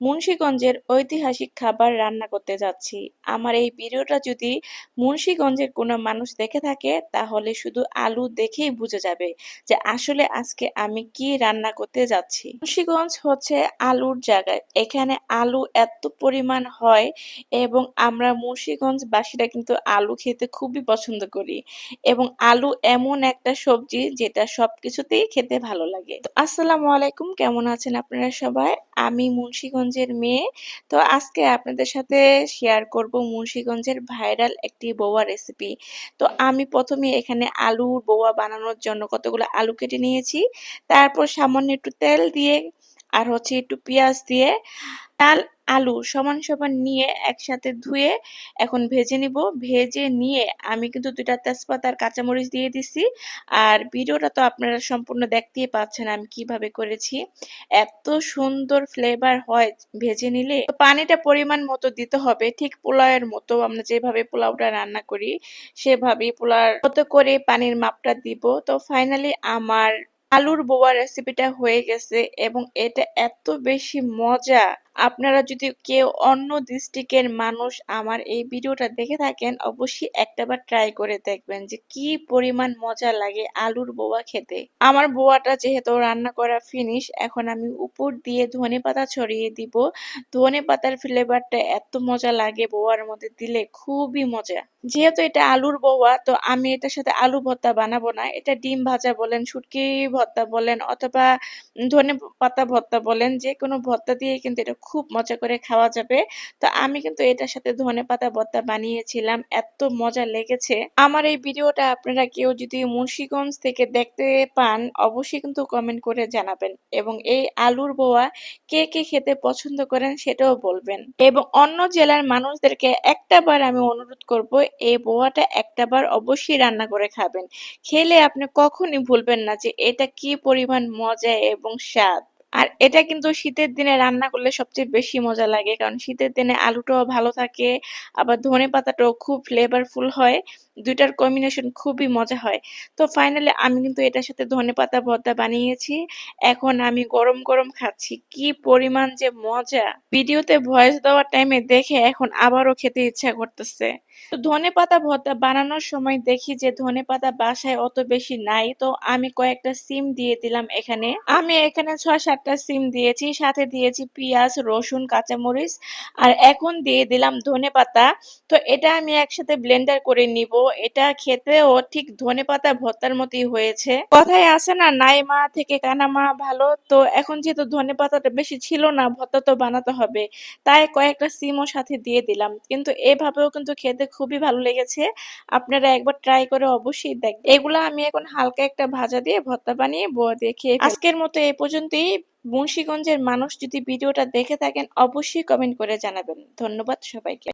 মুন্সিগঞ্জের ঐতিহাসিক খাবার রান্না করতে যাচ্ছি। আমার এই ভিডিওটা যদি মুন্সিগঞ্জের কোনো মানুষ দেখে থাকে, তাহলে শুধু আলু দেখেই বুঝে যাবে যে আসলে আজকে আমি কি রান্না করতে যাচ্ছি। মুন্সিগঞ্জ হচ্ছে আলুর জায়গায়। এখানে আলু এত পরিমাণ হয় এবং আমরা মুন্সিগঞ্জবাসীরা কিন্তু আলু খেতে খুবই পছন্দ করি এবং আলু এমন একটা সবজি যেটা সবকিছুতেই খেতে ভালো লাগে। আসসালামু আলাইকুম, কেমন আছেন আপনারা সবাই? আমি মুন্সিগঞ্জের মেয়ে। তো আজকে আপনাদের সাথে শেয়ার করব মুন্সিগঞ্জের ভাইরাল একটি বোয়া রেসিপি তো আমি প্রথমে এখানে আলুর বোয়া বানানোর জন্য কতগুলো আলু কেটে নিয়েছি। তারপর সামান্য একটু তেল দিয়ে আর হচ্ছে একটু পেঁয়াজ দিয়ে। ডাল আলু সমান সমান নিয়ে একসাথে ধুয়ে এখন ভেজে নিব। ভেজে নিয়ে আমি কিন্তু দুইটা তেজপাতা আর কাঁচামরিচ দিয়ে দিছি। আর ভিডিওটা তো আপনারা সম্পূর্ণ দেখতেই পাচ্ছেন আমি কীভাবে করেছি। এত সুন্দর ফ্লেভার হয় ভেজে নিলে। পানিটা পরিমাণ মতো দিতে হবে। ঠিক পোলাওয়ের মতো আমরা যেভাবে পোলাওটা রান্না করি, সেভাবেই পোলার মতো করে পানির মাপটা দিব। তো ফাইনালি আমার আলুর বোয়া রেসিপিটা হয়ে গেছে এবং এটা এত বেশি মজা! আপনারা যদি কেউ অন্য ডিস্ট্রিক্টের মানুষ আমার এই ভিডিওটা দেখে থাকেন, অবশ্যই একটাবার ট্রাই করে দেখবেন যে কি পরিমাণ মজা লাগে আলুর বোয়া খেতে। আমার বোয়াটা যেহেতু রান্না করা ফিনিশ এখন আমি উপর দিয়ে ধনে পাতা ছড়িয়ে দিব। ধনে পাতার ফ্লেভারটা এত মজা লাগে বোয়ার মধ্যে দিলে, খুবই মজা। যেহেতু এটা আলুর বোয়া, তো আমি এটার সাথে আলু ভর্তা বানাবো না। এটা ডিম ভাজা বলেন, শুটকি ভর্তা বলেন, অথবা ধনে পাতা ভর্তা বলেন যে কোনো ভর্তা দিয়ে কিন্তু এটা খুব মজা করে খাওয়া যাবে। তো আমি কিন্তু এটার সাথে ধনে পাতা ভর্তা বানিয়েছিলাম, এত মজা লেগেছে। আমার এই ভিডিওটা আপনারা কেউ যদি মুন্সিগঞ্জ থেকে দেখতে পান, অবশ্যই কিন্তু কমেন্ট করে জানাবেন এবং এই আলুর বোয়া কে কে খেতে পছন্দ করেন সেটাও বলবেন। এবং অন্য জেলার মানুষদেরকে একটা বার আমি অনুরোধ করব, এই বোয়াটা একটা বার অবশ্যই রান্না করে খাবেন। খেলে আপনি কখনই ভুলবেন না যে এটা কি পরিমাণ মজা এবং স্বাদ। আর এটা কিন্তু শীতের দিনে রান্না করলে সবচেয়ে বেশি মজা লাগে। কারণ শীতের দিনে আলুটাও ভালো থাকে, আবার ধনে পাতাটাও খুব ফ্লেভারফুল হয়। দুইটার কম্বিনেশন খুবই মজা হয়। তো ফাইনালি আমি কিন্তু এটার সাথে ধনে পাতা ভর্তা বানিয়েছি। এখন আমি গরম গরম খাচ্ছি। কি পরিমাণ যে মজা! ভিডিওতে ভয়েস দেওয়ার টাইমে দেখে এখন আবারও খেতে ইচ্ছা করতেছে। তো ধনে পাতা ভর্তা বানানোর সময় দেখি যে ধনে পাতা বাসায় অত বেশি নাই। তো আমি কয়েকটা সিম দিয়ে দিলাম এখানে। আমি এখানে ছয় সাতটা সিম দিয়েছি। সাথে দিয়েছি পেঁয়াজ, রসুন, কাঁচামরিচ। আর এখন দিয়ে দিলাম ধনে পাতা। তো এটা আমি একসাথে ব্লেন্ডার করে নিব। এটা খেতেও ঠিক ধনে পাতা ভর্তার মতোই হয়েছে। কথায় আছে না, নাই মা থেকে কানা মা ভালো, তো এখন যেহেতু ধনে পাতাটা বেশি ছিল না, ভর্তা তো বানাতে হবে। তাই কয়েকটা সিমও সাথে দিয়ে দিলাম। কিন্তু এভাবেও কিন্তু খেতে খুবই ভালো লেগেছে। আপনারা একবার ট্রাই করে অবশ্যই দেখবেন এগুলো আমি এখন হালকা একটা ভাজা দিয়ে ভর্তা বানিয়ে বোয়া দিয়ে খেয়ে আজকের মতো এই পর্যন্তই। মুন্সীগঞ্জের মানুষ যদি ভিডিওটা দেখে থাকেন, অবশ্যই কমেন্ট করে জানাবেন। ধন্যবাদ সবাইকে।